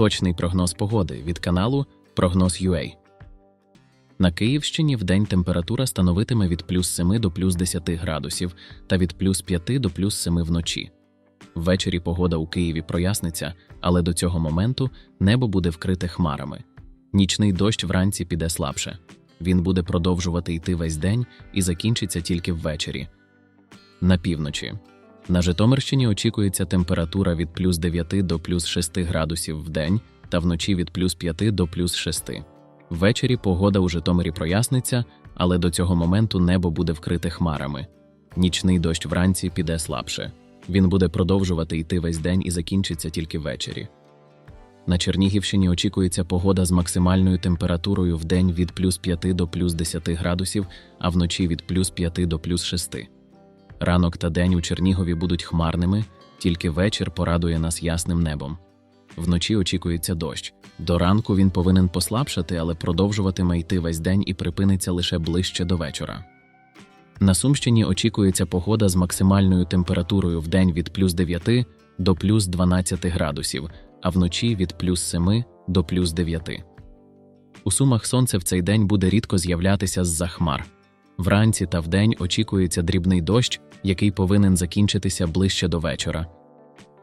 Точний прогноз погоди від каналу Прогноз UA. На Київщині вдень температура становитиме від плюс 7 до плюс 10 градусів та від плюс 5 до плюс 7 вночі. Ввечері погода у Києві проясниться, але до цього моменту небо буде вкрите хмарами. Нічний дощ вранці піде слабше. Він буде продовжувати йти весь день і закінчиться тільки ввечері. На півночі. На Житомирщині очікується температура від плюс 9 до плюс 6 градусів в день та вночі від плюс 5 до плюс 6. Ввечері погода у Житомирі проясниться, але до цього моменту небо буде вкрите хмарами. Нічний дощ вранці піде слабше. Він буде продовжувати йти весь день і закінчиться тільки ввечері. На Чернігівщині очікується погода з максимальною температурою в день від плюс 5 до плюс 10 градусів, а вночі від плюс 5 до плюс 6. Ранок та день у Чернігові будуть хмарними, тільки вечір порадує нас ясним небом. Вночі очікується дощ. До ранку він повинен послабшати, але продовжуватиме йти весь день і припиниться лише ближче до вечора. На Сумщині очікується погода з максимальною температурою в день від плюс 9 до плюс 12 градусів, а вночі від плюс 7 до плюс 9. У Сумах сонце в цей день буде рідко з'являтися з-за хмар. Вранці та вдень очікується дрібний дощ, який повинен закінчитися ближче до вечора.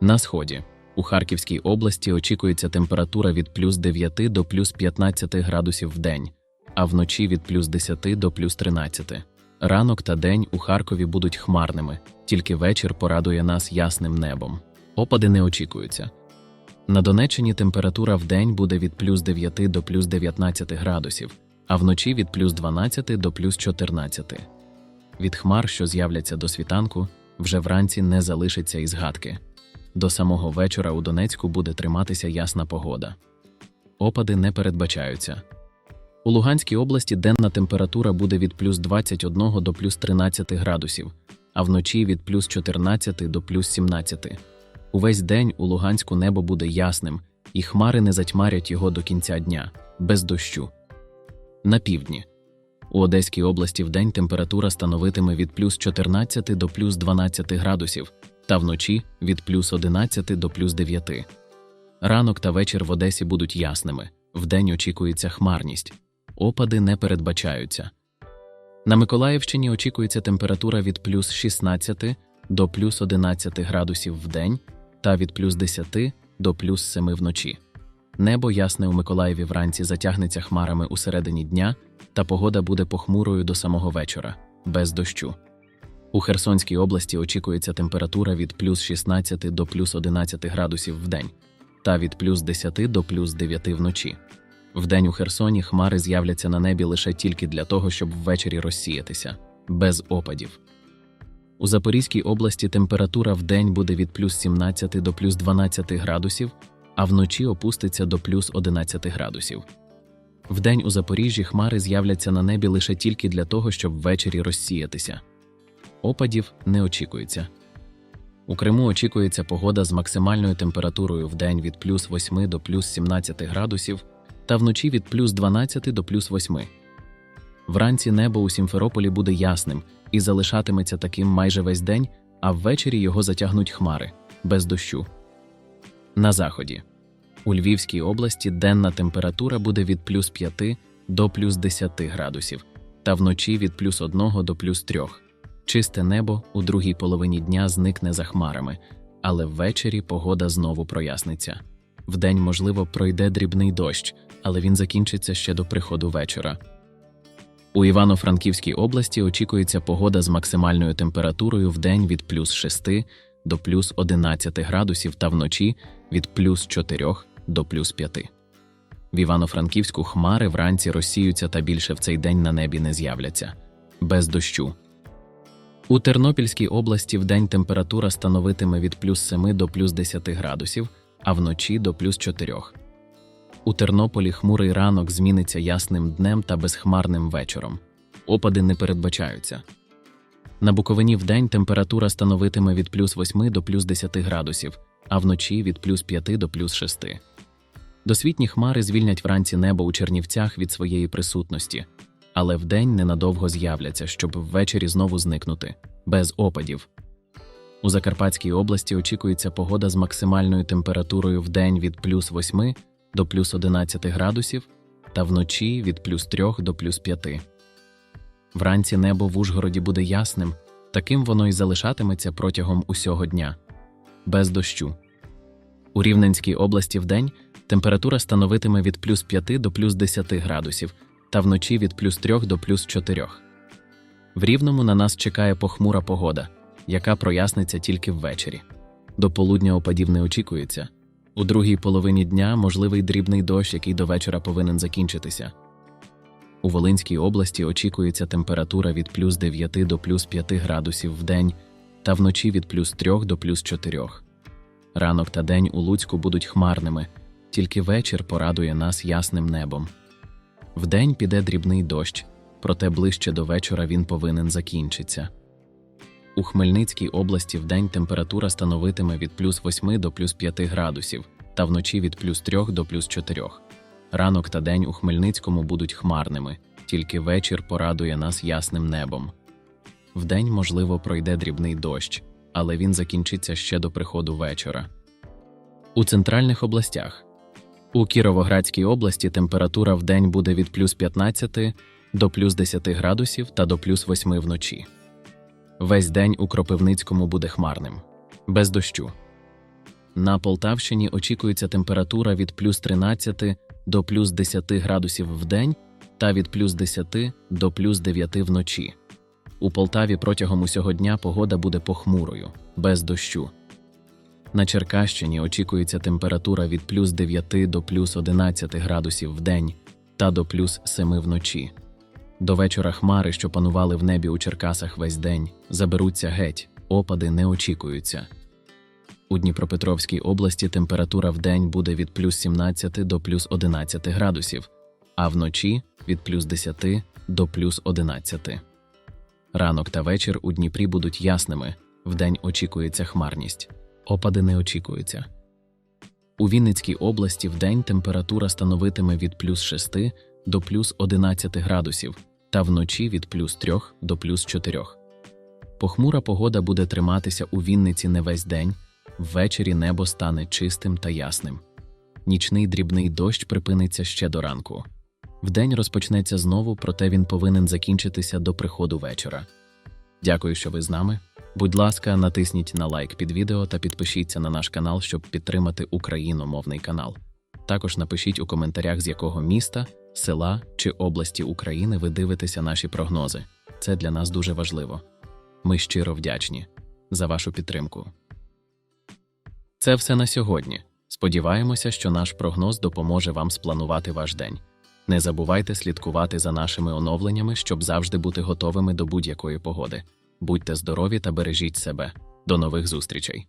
На сході у Харківській області очікується температура від плюс 9 до плюс 15 градусів в день, а вночі від плюс 10 до плюс 13. Ранок та день у Харкові будуть хмарними, тільки вечір порадує нас ясним небом. Опади не очікуються. На Донеччині температура в день буде від плюс 9 до плюс 19 градусів, а вночі від плюс 12 до плюс 14. Від хмар, що з'являться до світанку, вже вранці не залишиться і згадки. До самого вечора у Донецьку буде триматися ясна погода. Опади не передбачаються. У Луганській області денна температура буде від плюс 21 до плюс 13 градусів, а вночі від плюс 14 до плюс 17. Увесь день у Луганську небо буде ясним, і хмари не затьмарять його до кінця дня, без дощу. На півдні. У Одеській області вдень температура становитиме від плюс 14 до плюс 12 градусів, та вночі від плюс 11 до плюс 9. Ранок та вечір в Одесі будуть ясними, вдень очікується хмарність. Опади не передбачаються. На Миколаївщині очікується температура від плюс 16 до плюс 11 градусів в день та від плюс 10 до плюс 7 вночі. Небо ясне у Миколаєві вранці затягнеться хмарами у середині дня, та погода буде похмурою до самого вечора, без дощу. У Херсонській області очікується температура від плюс 16 до плюс 11 градусів в день та від плюс 10 до плюс 9 вночі. Вдень у Херсоні хмари з'являться на небі лише тільки для того, щоб ввечері розсіятися, без опадів. У Запорізькій області температура в день буде від плюс 17 до плюс 12 градусів, а вночі опуститься до плюс 11 градусів. Вдень у Запоріжжі хмари з'являться на небі лише тільки для того, щоб ввечері розсіятися. Опадів не очікується. У Криму очікується погода з максимальною температурою в день від плюс 8 до плюс 17 градусів та вночі від плюс 12 до плюс 8. Вранці небо у Сімферополі буде ясним і залишатиметься таким майже весь день, а ввечері його затягнуть хмари без дощу. На заході. У Львівській області денна температура буде від плюс 5 до плюс 10 градусів, та вночі від плюс 1 до плюс 3. Чисте небо у другій половині дня зникне за хмарами, але ввечері погода знову проясниться. Вдень, можливо, пройде дрібний дощ, але він закінчиться ще до приходу вечора. У Івано-Франківській області очікується погода з максимальною температурою в день від плюс 6 до плюс 11 градусів та вночі від плюс 4 до плюс 5. В Івано-Франківську хмари вранці розсіються та більше в цей день на небі не з'являться без дощу. У Тернопільській області вдень температура становитиме від плюс 7 до плюс 10 градусів, а вночі до плюс 4. У Тернополі хмурий ранок зміниться ясним днем та безхмарним вечором. Опади не передбачаються. На Буковині вдень температура становитиме від плюс 8 до плюс 10 градусів, а вночі від плюс 5 до плюс 6. Досвітні хмари звільнять вранці небо у Чернівцях від своєї присутності, але вдень ненадовго з'являться, щоб ввечері знову зникнути, без опадів. У Закарпатській області очікується погода з максимальною температурою в день від плюс 8 до плюс 11 градусів та вночі від плюс 3 до плюс 5. Вранці небо в Ужгороді буде ясним, таким воно й залишатиметься протягом усього дня, без дощу. У Рівненській області вдень температура становитиме від плюс 5 до плюс 10 градусів та вночі від плюс 3 до плюс 4. В Рівному на нас чекає похмура погода, яка проясниться тільки ввечері. До полудня опадів не очікується. У другій половині дня можливий дрібний дощ, який до вечора повинен закінчитися. У Волинській області очікується температура від плюс 9 до плюс 5 градусів в день та вночі від плюс 3 до плюс 4. Ранок та день у Луцьку будуть хмарними, тільки вечір порадує нас ясним небом. Вдень піде дрібний дощ, проте ближче до вечора він повинен закінчитися. У Хмельницькій області вдень температура становитиме від плюс 8 до плюс 5 градусів та вночі від плюс 3 до плюс 4. Ранок та день у Хмельницькому будуть хмарними, тільки вечір порадує нас ясним небом. Вдень, можливо, пройде дрібний дощ, але він закінчиться ще до приходу вечора. У центральних областях у Кіровоградській області температура в буде від плюс 15 до плюс 10 градусів та до плюс 8 вночі. Весь день у Кропивницькому буде хмарним, без дощу. На Полтавщині очікується температура від плюс 13 до плюс 10 градусів в день та від плюс 10 до плюс 9 вночі. У Полтаві протягом усього дня погода буде похмурою, без дощу. На Черкащині очікується температура від плюс 9 до плюс 11 градусів в день та до плюс 7 вночі. До вечора хмари, що панували в небі у Черкасах весь день, заберуться геть, опади не очікуються. У Дніпропетровській області температура в день буде від плюс 17 до плюс 11 градусів, а вночі від плюс 10 до плюс 11. Ранок та вечір у Дніпрі будуть ясними, вдень очікується хмарність. Опади не очікуються. У Вінницькій області вдень температура становитиме від плюс 6 до плюс 11 градусів та вночі від плюс 3 до плюс 4. Похмура погода буде триматися у Вінниці не весь день, ввечері небо стане чистим та ясним. Нічний дрібний дощ припиниться ще до ранку. Вдень розпочнеться знову, проте він повинен закінчитися до приходу вечора. Дякую, що ви з нами. Будь ласка, натисніть на лайк під відео та підпишіться на наш канал, щоб підтримати україномовний канал. Також напишіть у коментарях, з якого міста, села чи області України ви дивитеся наші прогнози. Це для нас дуже важливо. Ми щиро вдячні за вашу підтримку. Це все на сьогодні. Сподіваємося, що наш прогноз допоможе вам спланувати ваш день. Не забувайте слідкувати за нашими оновленнями, щоб завжди бути готовими до будь-якої погоди. Будьте здорові та бережіть себе. До нових зустрічей!